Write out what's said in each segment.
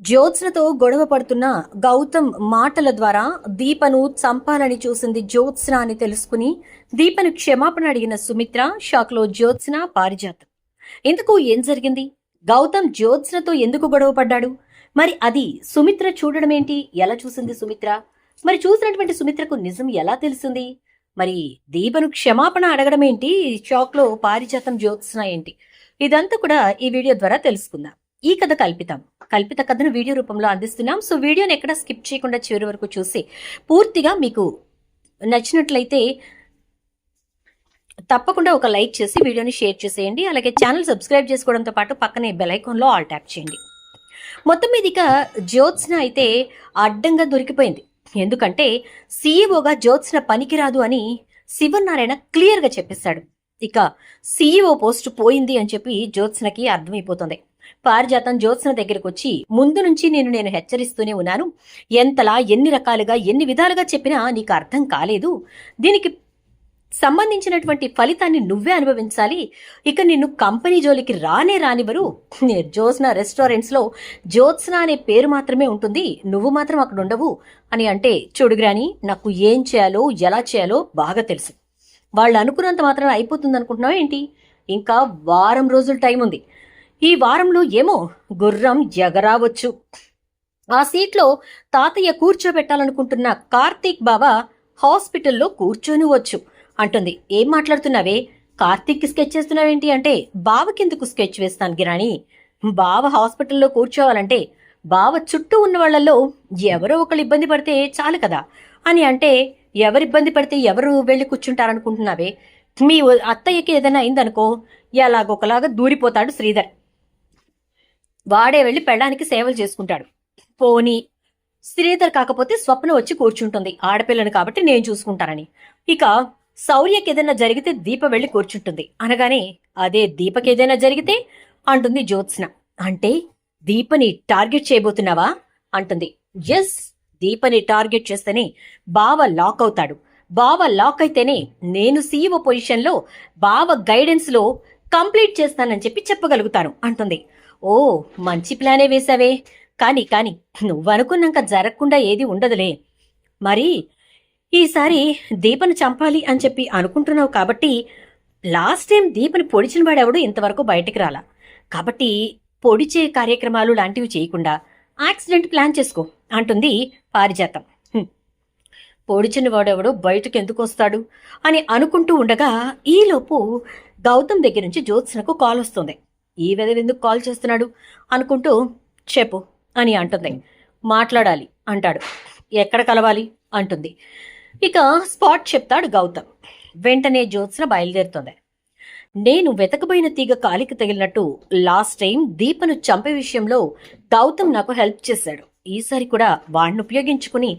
జ్యోత్స్నతో గొడవ పడుతున్న గౌతమ్ మాటల ద్వారా దీపను చంపాలని చూసింది జ్యోత్స్న అని తెలుసుకుని దీపను క్షమాపణ అడిగిన సుమిత్ర షాక్లో జ్యోత్స్న పారిజాతం. ఇందుకు ఏం జరిగింది? గౌతమ్ జ్యోత్స్నతో ఎందుకు గొడవ పడ్డాడు? మరి అది సుమిత్ర చూడడం ఏంటి ఎలా చూసింది సుమిత్ర? మరి చూసినటువంటి సుమిత్రకు నిజం ఎలా తెలిసింది? మరి దీపను క్షమాపణ అడగడం ఏంటి షాక్లో పారిజాతం జ్యోత్స్న ఏంటి? ఇదంతా కూడా ఈ వీడియో ద్వారా తెలుసుకుందాం. ఈ కథ కల్పితం. కల్పిత కథను వీడియో రూపంలో అందిస్తున్నాం. సో వీడియోని ఎక్కడ స్కిప్ చేయకుండా చివరి వరకు చూసి పూర్తిగా మీకు నచ్చినట్లయితే తప్పకుండా ఒక లైక్ చేసి వీడియోని షేర్ చేసేయండి. అలాగే ఛానల్ సబ్స్క్రైబ్ చేసుకోవడంతో పాటు పక్కనే బెలైకాన్లో ఆల్ ట్యాప్ చేయండి. మొత్తం మీద ఇక జ్యోత్స్న అయితే అడ్డంగా దొరికిపోయింది. ఎందుకంటే సీఈఓగా జ్యోత్స్న పనికిరాదు అని శివనారాయణ క్లియర్గా చెప్పేశాడు. ఇక సీఈఓ పోస్ట్ పోయింది అని చెప్పి జ్యోత్స్నకి అర్థమైపోతుంది. పారిజాతం జ్యోత్స్న దగ్గరకు వచ్చి ముందు నుంచి నేను నేను హెచ్చరిస్తూనే ఉన్నాను. ఎంతలా ఎన్ని రకాలుగా ఎన్ని విధాలుగా చెప్పినా నీకు అర్థం కాలేదు. దీనికి సంబంధించినటువంటి ఫలితాన్ని నువ్వే అనుభవించాలి. ఇక నిన్ను కంపెనీ జోలికి రానే రానివ్వరు. జ్యోత్స్న రెస్టారెంట్స్లో జ్యోత్స్న అనే పేరు మాత్రమే ఉంటుంది. నువ్వు మాత్రం అక్కడ ఉండవు అని అంటే చూడుగ్రాని నాకు ఏం చేయాలో ఎలా చేయాలో బాగా తెలుసు. వాళ్ళు అనుకున్నంత మాత్రం అయిపోతుంది అనుకుంటున్నావు ఏంటి? ఇంకా వారం రోజులు టైం ఉంది ఈ వారంలో ఏమో గుర్రం ఎగరావచ్చు ఆ సీట్లో తాతయ్య కూర్చోబెట్టాలనుకుంటున్న కార్తీక్ బాబా హాస్పిటల్లో కూర్చొని వచ్చు అంటుంది ఏం మాట్లాడుతున్నావే? కార్తీక్ స్కెచ్ చేస్తున్నావేంటి అంటే బావకెందుకు స్కెచ్ వేస్తాను గిరాణి? బావ హాస్పిటల్లో కూర్చోవాలంటే బావ చుట్టూ ఉన్న వాళ్ళల్లో ఎవరో ఒకళ్ళు ఇబ్బంది పడితే చాలు కదా? అని అంటే ఎవరు ఇబ్బంది పడితే ఎవరు వెళ్ళి కూర్చుంటారనుకుంటున్నావే? మీ అత్తయ్యకి ఏదైనా అయిందనుకో ఎలాగొకలాగా దూరిపోతాడు శ్రీధర్. వాడే వెళ్ళి పెళ్ళానికి సేవలు చేసుకుంటాడు. పోనీ శ్రీధర్ కాకపోతే స్వప్న వచ్చి కూర్చుంటుంది. ఆడపిల్లని కాబట్టి నేను చూసుకుంటానని. ఇక శౌర్యకి ఏదైనా జరిగితే దీప వెళ్ళి కూర్చుంటుంది. అనగానే అదే దీపకి ఏదైనా జరిగితే? అంటుంది జ్యోత్స్న. అంటే దీపని టార్గెట్ చేయబోతున్నావా? అంటుంది. ఎస్ దీపని టార్గెట్ చేస్తేనే బావ లాక్ అవుతాడు. బావ లాక్ అయితేనే నేను సీఈఓ పొజిషన్లో బావ గైడెన్స్లో కంప్లీట్ చేస్తానని చెప్పి చెప్పగలుగుతాను అంటుంది. ఓ మంచి ప్లానే వేశావే. కాని కాని నువ్వనుకున్నాక జరగకుండా ఏది ఉండదులే. మరి ఈసారి దీపను చంపాలి అని చెప్పి అనుకుంటున్నావు కాబట్టి లాస్ట్ టైం దీపని పొడిచిన వాడెవడు ఇంతవరకు బయటికి రాలా. కాబట్టి పొడిచే కార్యక్రమాలు లాంటివి చేయకుండా యాక్సిడెంట్ ప్లాన్ చేసుకో అంటుంది పారిజాతం. పొడిచిన వాడెవడు బయటకు ఎందుకు వస్తాడు? అని అనుకుంటూ ఉండగా ఈలోపు గౌతమ్ దగ్గర నుంచి జ్యోత్స్నకు కాల్ వస్తుంది. ఈ వెదవ ఎందుకు కాల్ చేస్తున్నాడు? అనుకుంటూ చెప్పు అని అంటుంది. మాట్లాడాలి అంటాడు. ఎక్కడ కలవాలి? అంటుంది. ఇక స్పాట్ చెప్తాడు గౌతమ్. వెంటనే జ్యోత్స్న బయలుదేరుతుంది. నేను వెతకబోయిన తీగ కాలికి తగిలినట్టు లాస్ట్ టైం దీపను చంపే విషయంలో గౌతమ్ నాకు హెల్ప్ చేశాడు. ఈసారి కూడా వాడిని ఉపయోగించుకుని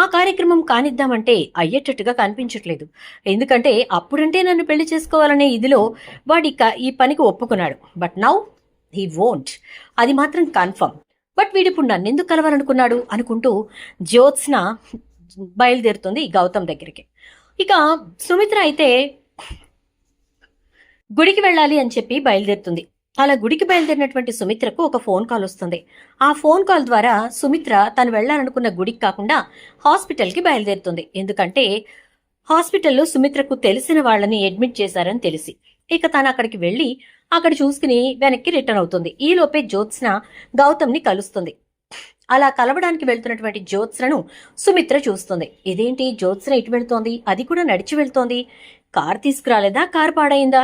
ఆ కార్యక్రమం కానిద్దామంటే అయ్యేటట్టుగా కనిపించట్లేదు. ఎందుకంటే అప్పుడంటే నన్ను పెళ్ళి చేసుకోవాలనే ఇదిలో వాడి ఈ పనికి ఒప్పుకున్నాడు. బట్ నౌ హీ వోంట్ అది మాత్రం కన్ఫర్మ్. బట్ వీడిప్పుడు నన్నెందుకు కలవాలనుకున్నాడు అనుకుంటూ జ్యోత్స్న బయలుదేరుతుంది గౌతమ్ దగ్గరికి. ఇక సుమిత్ర అయితే గుడికి వెళ్ళాలి అని చెప్పి బయలుదేరుతుంది. అలా గుడికి బయలుదేరినటువంటి సుమిత్రకు ఒక ఫోన్ కాల్ వస్తుంది. ఆ ఫోన్ కాల్ ద్వారా సుమిత్ర తను వెళ్ళాలనుకున్న గుడికి కాకుండా హాస్పిటల్కి బయలుదేరుతుంది. ఎందుకంటే హాస్పిటల్లో సుమిత్రకు తెలిసిన వాళ్ళని అడ్మిట్ చేశారని తెలిసి. ఇక తను అక్కడికి వెళ్ళి అక్కడ చూసుకుని వెనక్కి రిటర్న్ అవుతుంది. ఈ లోపే జ్యోత్స్న గౌతమ్ని కలుస్తుంది. అలా కలవడానికి వెళ్తున్నటువంటి జ్యోత్స్నను సుమిత్ర చూస్తుంది. ఇదేంటి జ్యోత్స్న ఇటు వెళ్తోంది? అది కూడా నడిచి వెళ్తోంది. కార్ తీసుకురాలేదా? కార్ పాడైందా?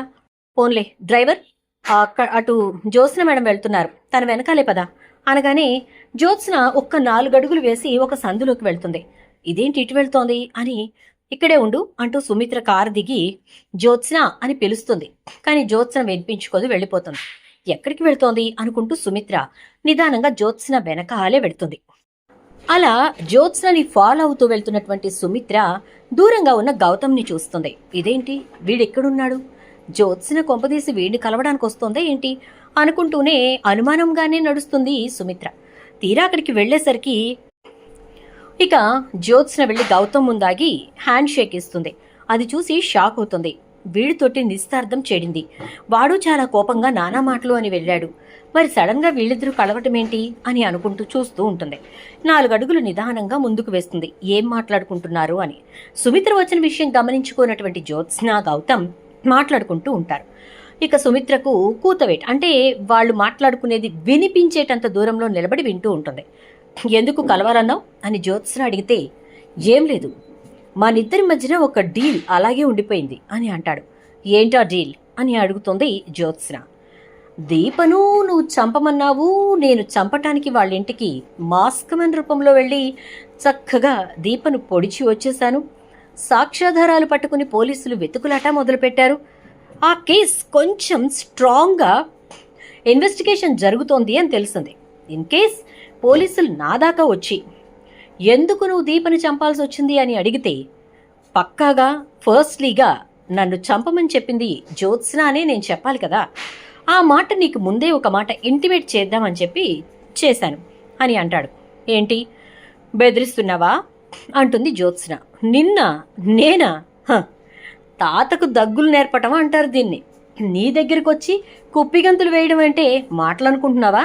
పోన్లే డ్రైవర్? అటు జ్యోత్స్న మేడం వెళ్తున్నారు. తన వెనకాలే పదా. అనగానే జ్యోత్స్న ఒక్క నాలుగు అడుగులు వేసి ఒక సందులోకి వెళ్తుంది. ఇదేంటి ఇటు వెళ్తోంది అని ఇక్కడే ఉండు అంటూ సుమిత్ర కారు దిగి జ్యోత్స్న అని పిలుస్తుంది. కానీ జ్యోత్స్న వినిపించుకోదు వెళ్ళిపోతుంది. ఎక్కడికి వెళ్తోంది అనుకుంటూ సుమిత్ర నిదానంగా జ్యోత్స్న వెనకాలే వెళ్తుంది. అలా జ్యోత్స్నని ఫాలో అవుతూ వెళ్తున్నటువంటి సుమిత్ర దూరంగా ఉన్న గౌతమ్ని చూస్తుంది. ఇదేంటి? వీడెక్కడున్నాడు? జ్యోత్స్న కొంపదీసి వీడిని కలవడానికి వస్తోందా ఏంటి? అనుకుంటూనే అనుమానంగానే నడుస్తుంది సుమిత్ర. తీరా అక్కడికి వెళ్ళేసరికి ఇక జ్యోత్స్న వెళ్ళి గౌతమ్ ముందాగి హ్యాండ్ షేక్ ఇస్తుంది. అది చూసి షాక్ అవుతుంది. వీడితోటి నిస్తార్థం చెడింది. వాడు చాలా కోపంగా నానా మాటలు అని వెళ్ళాడు. మరి సడన్గా వీళ్ళిద్దరూ కలవటం ఏంటి అని అనుకుంటూ చూస్తూ ఉంటుంది. నాలుగు అడుగులు నిదానంగా ముందుకు వేస్తుంది. ఏం మాట్లాడుకుంటున్నారు అని. సుమిత్ర వచ్చిన విషయం గమనించుకున్నటువంటి జ్యోత్స్న గౌతమ్ మాట్లాడుకుంటూ ఉంటారు. ఇక సుమిత్రకు కూతవేట్ అంటే వాళ్ళు మాట్లాడుకునేది వినిపించేటంత దూరంలో నిలబడి వింటూ ఉంటుంది. ఎందుకు కలవాలన్నావు? అని జ్యోత్స్న అడిగితే ఏం లేదు. మా నిద్దరి మధ్యన ఒక డీల్ అలాగే ఉండిపోయింది అని అంటాడు. ఏంటా డీల్? అని అడుగుతుంది జ్యోత్స్న. దీపను నువ్వు చంపమన్నావు. నేను చంపటానికి వాళ్ళ ఇంటికి మాస్కమన్ రూపంలో వెళ్ళి చక్కగా దీపను పొడిచి వచ్చేశాను. సాక్ష్యాధారాలు పట్టుకుని పోలీసులు వెతుకులాట మొదలుపెట్టారు. ఆ కేస్ కొంచెం స్ట్రాంగ్గా ఇన్వెస్టిగేషన్ జరుగుతోంది అని తెలిసింది ఇన్ కేస్ పోలీసులు నా దాకా వచ్చి ఎందుకు నువ్వు దీపని చంపాల్సి వచ్చింది? అని అడిగితే పక్కాగా ఫస్ట్లీగా నన్ను చంపమని చెప్పింది జ్యోత్స్న అనే నేను చెప్పాలి కదా. ఆ మాట నీకు ముందే ఒక మాట ఇంటిమేట్ చేద్దామని చెప్పి చేశాను అని అంటాడు. ఏంటి? బెదిరిస్తున్నావా? అంటుంది జ్యోత్స్న. నిన్న నేనా? తాతకు దగ్గులు నేర్పటం అంటారు దీన్ని. నీ దగ్గరికి వచ్చి కుప్పిగంతులు వేయడం అంటే మాటలనుకుంటున్నావా?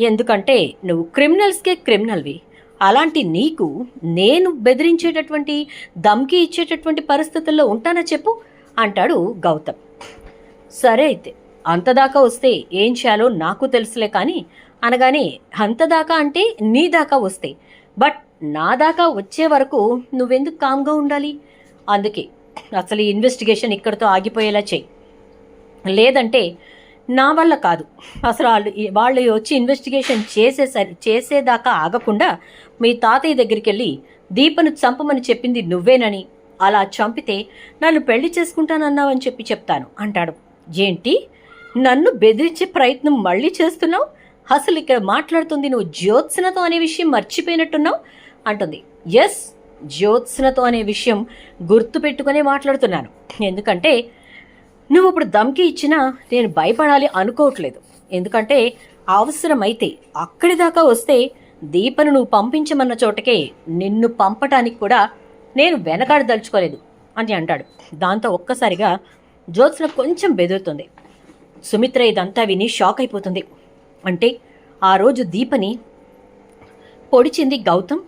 ఎందుకంటే నువ్వు క్రిమినల్స్కే క్రిమినల్వి. అలాంటి నీకు నేను బెదిరించేటటువంటి దమ్కి ఇచ్చేటటువంటి పరిస్థితుల్లో ఉంటానా చెప్పు అంటాడు గౌతమ్. సరే అయితే అంతదాకా వస్తే ఏం చేయాలో నాకు తెలుసులే కానీ అనగానే అంతదాకా అంటే నీ దాకా వస్తే. బట్ నా దాకా వచ్చే వరకు నువ్వెందుకు కామ్గా ఉండాలి? అందుకే అసలు ఈ ఇన్వెస్టిగేషన్ ఇక్కడితో ఆగిపోయేలా చేయి. లేదంటే నా వల్ల కాదు. అసలు వాళ్ళు వాళ్ళు వచ్చి ఇన్వెస్టిగేషన్ చేసేసరి చేసేదాకా ఆగకుండా మీ తాతయ్య దగ్గరికి వెళ్ళి దీపను చంపమని చెప్పింది నువ్వేనని అలా చంపితే నన్ను పెళ్ళి చేసుకుంటానన్నావని చెప్పి చెప్తాను అంటాడు. ఏంటి? నన్ను బెదిరించే ప్రయత్నం మళ్ళీ చేస్తున్నావు? అసలు ఇక్కడ మాట్లాడుతుంది నువ్వు జ్యోత్సనతో అనే విషయం మర్చిపోయినట్టున్నావు? అంటుంది. ఎస్ జ్యోత్స్నతో అనే విషయం గుర్తు పెట్టుకునే మాట్లాడుతున్నాను. ఎందుకంటే నువ్వు ఇప్పుడు దమ్కి ఇచ్చినా నేను భయపడాలి అనుకోవట్లేదు. ఎందుకంటే అవసరమైతే అక్కడి దాకా వస్తే దీపను నువ్వు పంపించమన్న చోటకే నిన్ను పంపటానికి కూడా నేను వెనకాడదలుచుకోలేదు అని అంటాడు. దాంతో ఒక్కసారిగా జ్యోత్స్న కొంచెం బెదురుతుంది. సుమిత్ర ఇదంతా విని షాక్ అయిపోతుంది. అంటే ఆ రోజు దీపని పొడిచింది గౌతమ్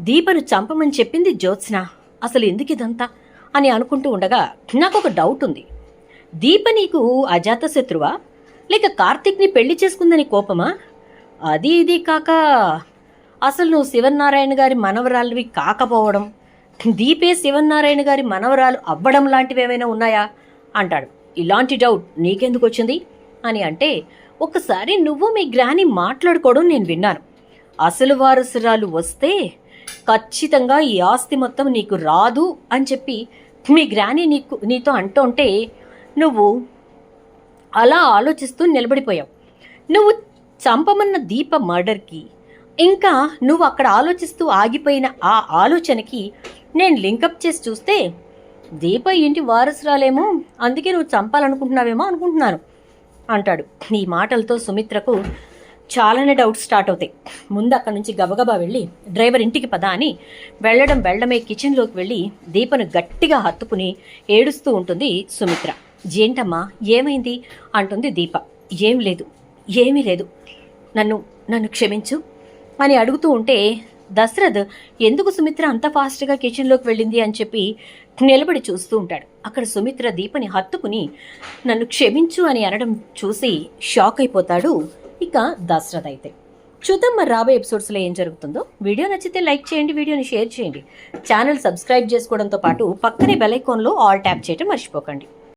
దీపను చంపమని చెప్పింది జ్యోత్స్న. అసలు ఎందుకు ఇదంతా? అని అనుకుంటూ ఉండగా నాకు ఒక డౌట్ ఉంది. దీప నీకు అజాత శత్రువా? లేక కార్తిక్ని పెళ్ళి చేసుకుందని కోపమా? అది ఇది కాక అసలు నువ్వు శివనారాయణ గారి మనవరాలివి కాకపోవడం దీపే శివనారాయణ గారి మనవరాలు అవ్వడం లాంటివి ఏమైనా ఉన్నాయా? అంటాడు. ఇలాంటి డౌట్ నీకెందుకు వచ్చింది? అని అంటే ఒకసారి నువ్వు మీ గ్రాని మాట్లాడుకోవడం నేను విన్నాను. అసలు వారసురాలు వస్తే ఖచ్చితంగా ఈ ఆస్తి మొత్తం నీకు రాదు అని చెప్పి మీ గ్రాని నీకు నీతో అంటుంటే నువ్వు అలా ఆలోచిస్తూ నిలబడిపోయావు. నువ్వు చంపమన్న దీప మర్డర్కి ఇంకా నువ్వు అక్కడ ఆలోచిస్తూ ఆగిపోయిన ఆ ఆలోచనకి నేను లింకప్ చేసి చూస్తే దీప ఇంటి వారసురాలేమో అందుకే నువ్వు చంపాలనుకుంటున్నావేమో అనుకుంటున్నాను అంటాడు. ఈ మాటలతో సుమిత్రకు చాలానే డౌట్స్ స్టార్ట్ అవుతాయి. ముందు అక్కడి నుంచి గబగబా వెళ్ళి డ్రైవర్ ఇంటికి పద అని వెళ్ళడం వెళ్ళడమే కిచెన్లోకి వెళ్ళి దీపను గట్టిగా హత్తుకుని ఏడుస్తూ ఉంటుంది సుమిత్ర. ఏంటమ్మా ఏమైంది? అంటుంది దీప. ఏం లేదు ఏమీ లేదు. నన్ను నన్ను క్షమించు అని అడుగుతూ ఉంటే దశరథ్ ఎందుకు సుమిత్ర అంత ఫాస్ట్గా కిచెన్లోకి వెళ్ళింది? అని చెప్పి నిలబడి చూస్తూ ఉంటాడు. అక్కడ సుమిత్ర దీపని హత్తుకుని నన్ను క్షమించు అని అనడం చూసి షాక్ అయిపోతాడు ఇక దశరథ్ అయితే చూద్దాం మరి రాబోయే ఎపిసోడ్స్లో ఏం జరుగుతుందో. వీడియో నచ్చితే లైక్ చేయండి వీడియోని షేర్ చేయండి. ఛానల్ సబ్స్క్రైబ్ చేసుకోవడంతో పాటు పక్కనే బెల్ ఐకాన్లో ఆల్ ట్యాప్ చేయడం మర్చిపోకండి.